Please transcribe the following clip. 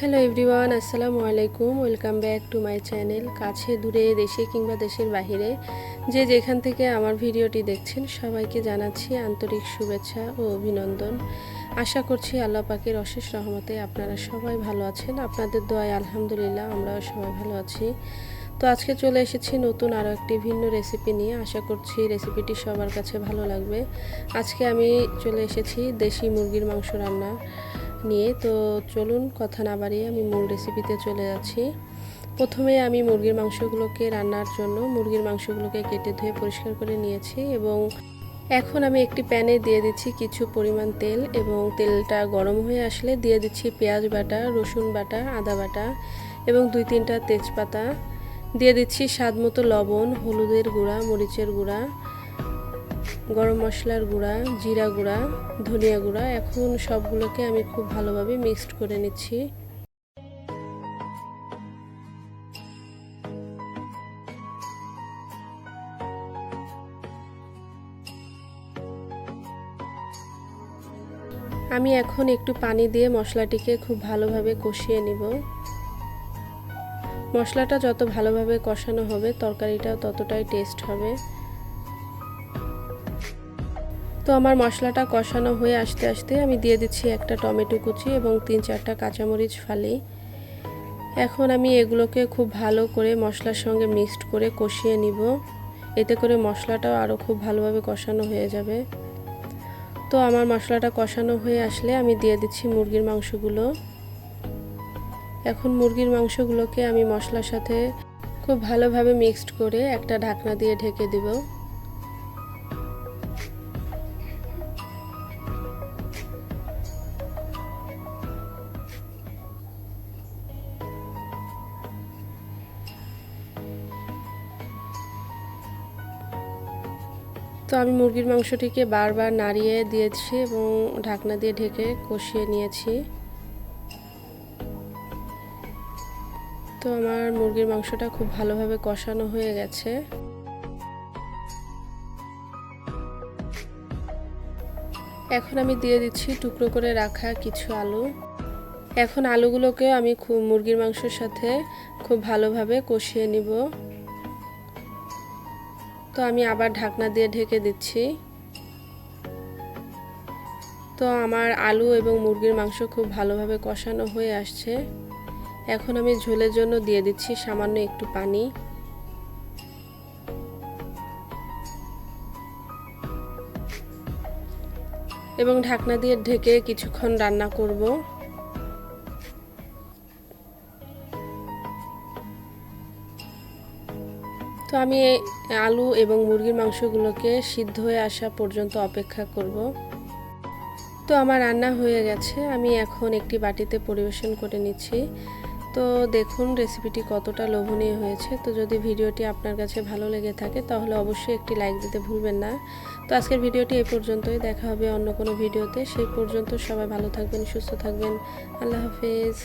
Hello everyone, আসসালামু আলাইকুম। Welcome back to my channel, কাছে, দূরে, দেশে কিংবা দেশের বাহিরে। যে যেখান থেকে আমার ভিডিওটি দেখছেন, সবাইকে জানাচ্ছি আন্তরিক শুভেচ্ছা ও অভিনন্দন। আশা করছি আল্লাহ পাকের অশেষ রহমতে আপনারা সবাই ভালো আছেন। আপনাদের দোয়ায় আলহামদুলিল্লাহ আমরাও সবাই ভালো আছি। তো আজকে চলে এসেছি নতুন আরও একটি ভিন্ন রেসিপি নিয়ে। আশা করছি রেসিপিটি সবার কাছে ভালো লাগবে। আজকে আমি চলে এসেছি দেশি মুরগির মাংস রান্না। নিয়ে, তো চলুন কথা না বাড়িয়ে আমি মূল রেসিপিতে চলে যাচ্ছি। প্রথমে আমি মুরগির মাংসগুলোকে রান্নার জন্য, মুরগির মাংসগুলোকে কেটে ধুয়ে পরিষ্কার করে নিয়েছি এবং এখন আমি একটি প্যানে দিয়ে দিচ্ছি কিছু পরিমাণ তেল এবং তেলটা গরম হয়ে আসলে দিয়ে দিচ্ছি পেঁয়াজ বাটা, রসুন বাটা, আদা বাটা এবং দুই তিনটা তেজপাতা। দিয়ে দিচ্ছি স্বাদ মতো লবণ, হলুদের গুঁড়া, মরিচের গুঁড়া গরম মশলার গুঁড়া, জিরা গুঁড়া, ধনিয়া গুঁড়া, এখন সবগুলোকে আমি খুব ভালোভাবে মিক্সড করে নিচ্ছি। আমি এখন একটু পানি দিয়ে মশলাটিকে খুব ভালোভাবে কষিয়ে নিব। মশলাটা যত ভালোভাবে কষানো হবে, তরকারিটাও ততটাই টেস্ট হবে। তো আমার মশলাটা কষানো হয়ে আসতে আসতে আমি দিয়ে দিচ্ছি একটা টমেটো কুচি এবং তিন চারটা কাঁচামরিচ ফালি। এখন আমি এগুলোকে খুব ভালো করে মশলার সঙ্গে মিক্সড করে কষিয়ে নিব। এতে করে মশলাটাও আরও খুব ভালোভাবে কষানো হয়ে যাবে। তো আমার মশলাটা কষানো হয়ে আসলে আমি দিয়ে দিচ্ছি মুরগির মাংসগুলো। এখন মুরগির মাংসগুলোকে আমি মশলার সাথে খুব ভালোভাবে মিক্সড করে একটা ঢাকনা দিয়ে ঢেকে দিব। তো আমি মুরগির মাংসটিকে বারবার নাড়িয়ে দিয়েছি এবং ঢাকনা দিয়ে ঢেকে কষিয়ে নিয়েছি। তো আমার মুরগির মাংসটা খুব ভালোভাবে কষানো হয়ে গেছে। এখন আমি দিয়ে দিচ্ছি টুকরো করে রাখা কিছু আলু। এখন আলুগুলোকে আমি মুরগির মাংসের সাথে খুব ভালোভাবে কষিয়ে নিব। তো আমি আবার ঢাকনা দিয়ে ঢেকে দিচ্ছি। তো আমার আলু এবং মুরগির মাংস খুব ভালোভাবে কষানো হয়ে আসছে। এখন আমি ঝোলের জন্য দিয়ে দিচ্ছি সামান্য একটু পানি। এবং ঢাকনা দিয়ে ঢেকে কিছুক্ষণ রান্না করব। তো আমি আলু এবং মুরগির মাংসগুলোকে সিদ্ধ হয়ে আসা পর্যন্ত অপেক্ষা করব। তো আমার রান্না হয়ে গেছে। আমি এখন একটি বাটিতে পরিবেশন করে নিচ্ছি। তো দেখুন রেসিপিটি কতটা লোভনীয় হয়েছে। তো যদি ভিডিওটি আপনার কাছে ভালো লেগে থাকে, তাহলে অবশ্যই একটি লাইক দিতে ভুলবেন না। তো আজকের ভিডিওটি এই পর্যন্তই। দেখা হবে অন্য কোনো ভিডিওতে। সেই পর্যন্ত সবাই ভালো থাকবেন, সুস্থ থাকবেন। আল্লাহ হাফেজ।